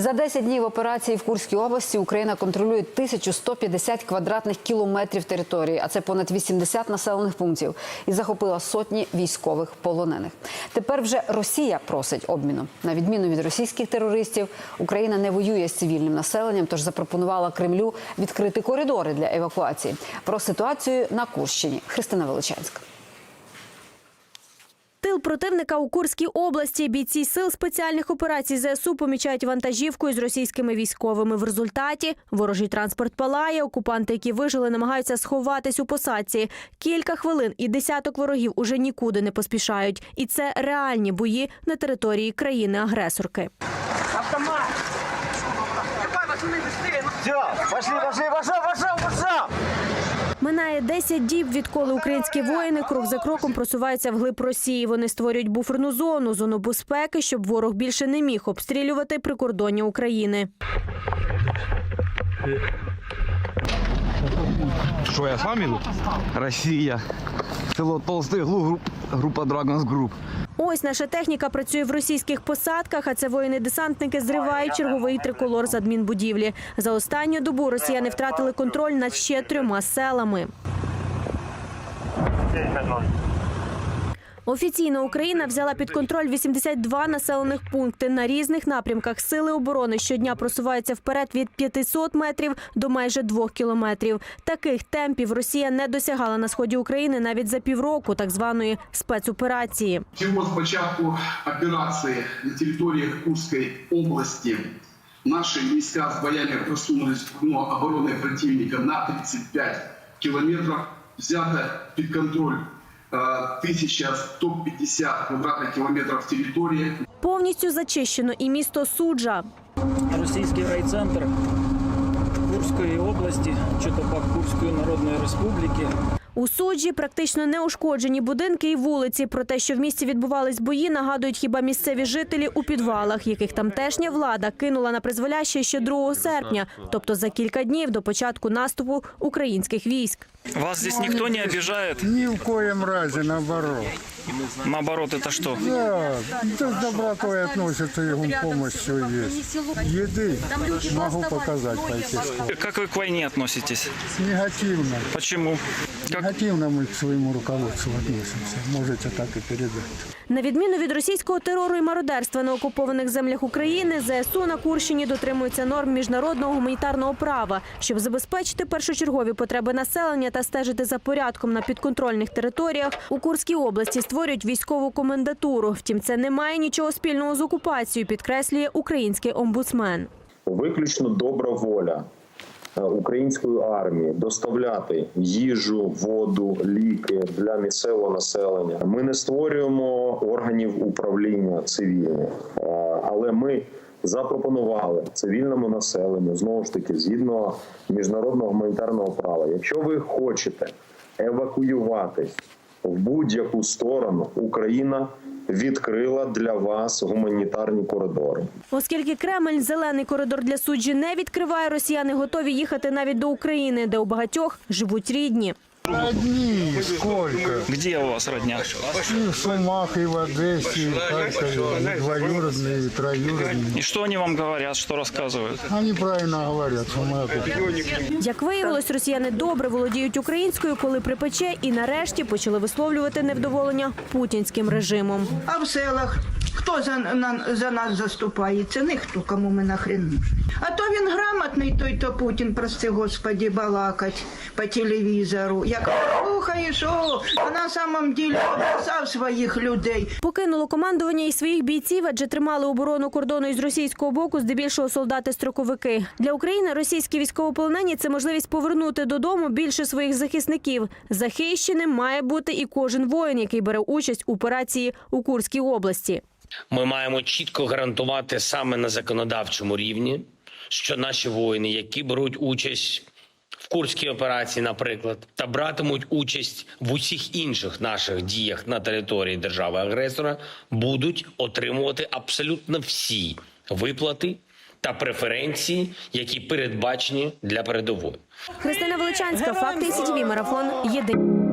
За 10 днів операції в Курській області Україна контролює 1150 квадратних кілометрів території, а це понад 80 населених пунктів, і захопила сотні військових полонених. Тепер вже Росія просить обміну. На відміну від російських терористів, Україна не воює з цивільним населенням, тож запропонувала Кремлю відкрити коридори для евакуації. Про ситуацію на Курщині Христина Величанська. Тил противника у Курській області бійці сил спеціальних операцій ЗСУ помічають вантажівку із російськими військовими. В результаті ворожий транспорт палає. Окупанти, які вижили, намагаються сховатись у посадці. Кілька хвилин і десяток ворогів уже нікуди не поспішають. І це реальні бої на території країни-агресорки. Все, пошли, пошли, пошел, пошел, пошел! Минає 10 діб, відколи українські воїни крок за кроком просуваються вглиб Росії. Вони створюють буферну зону, зону безпеки, щоб ворог більше не міг обстрілювати прикордоння України. Що я сам іду? иду? Село Толстий Глу, група Dragons Group. Ось наша техніка працює в російських посадках, а це воїни-десантники зривають черговий триколор з адмінбудівлі. За останню добу росіяни втратили контроль над ще трьома селами. Офіційно Україна взяла під контроль 82 населених пункти. На різних напрямках сили оборони щодня просуваються вперед від 500 метрів до майже 2 кілометрів. Таких темпів Росія не досягала на сході України навіть за півроку так званої спецоперації. Всього з операції на території Курської області наші війська з боями просунулись в окно оборони противника на 35 кілометрів. Взято під контроль 1150 квадратних кілометрів території. Повністю зачищено і місто Суджа. російський райцентр Курської області, Чотопак Курської Народної Республіки. У суджі практично неушкоджені будинки і вулиці. Про те, що в місті відбувались бої, нагадують хіба місцеві жителі у підвалах, яких тамтешня влада кинула на призволяще ще 2 серпня, тобто за кілька днів до початку наступу українських військ. Вас здесь ніхто не обіжає? Ні в коєм разі наоборот. Наоборот, это что? Да, да с добротой относятся, и им помощь все есть. Еды могу показать пойти скоро. Как вы к войне относитесь? Негативно. Почему? Как... Негативно мы к своему руководству относимся. Можете так и передать. На відміну від російського терору і мародерства на окупованих землях України, ЗСУ на Курщині дотримуються норм міжнародного гуманітарного права, щоб забезпечити першочергові потреби населення та стежити за порядком на підконтрольних територіях. У Курській області створюють військову комендатуру. Втім, це не має нічого спільного з окупацією, підкреслює український омбудсмен. виключно добра воля е, української армії доставляти їжу, воду, ліки для місцевого населення. Ми не створюємо органів управління цивільних, е, але ми запропонували цивільному населенню знову ж таки згідно міжнародного гуманітарного права. Якщо ви хочете евакуюватись в будь-яку сторону, Україна відкрила для вас гуманітарні коридори. Оскільки Кремль зелений коридор для суджі не відкриває, росіяни готові їхати навіть до України, де у багатьох живуть рідні. Одни сколько? Где у вас родня? И в Сумах, и в Одессе, и в Харькове, и двоюродные, и троюродные. И что они вам говорят, что рассказывают? Они правильно говорят, что мы оккупированы. Як виявилось, росіяни добре володіють українською, коли припече, і нарешті почали висловлювати невдоволення путінським режимом. А в селах хто за, на, за нас заступається? Ніхто, кому ми нахрен нужні. А то він грамотний, той то Путін, прости господі, балакать по телевізору. як слухаєш, о, а на самом ділі обросав своїх людей. Покинуло командування і своїх бійців, адже тримали оборону кордону із російського боку, здебільшого солдати-строковики. Для України російські військовополонені це можливість повернути додому більше своїх захисників. Захищеним має бути і кожен воїн, який бере участь у операції у Курській області. Ми маємо чітко гарантувати саме на законодавчому рівні, що наші воїни, які беруть участь в курській операції, наприклад, та братимуть участь в усіх інших наших діях на території держави-агресора, будуть отримувати абсолютно всі виплати та преференції, які передбачені для передової. Христина Величанська, факти сітіві марафон. Єдиний.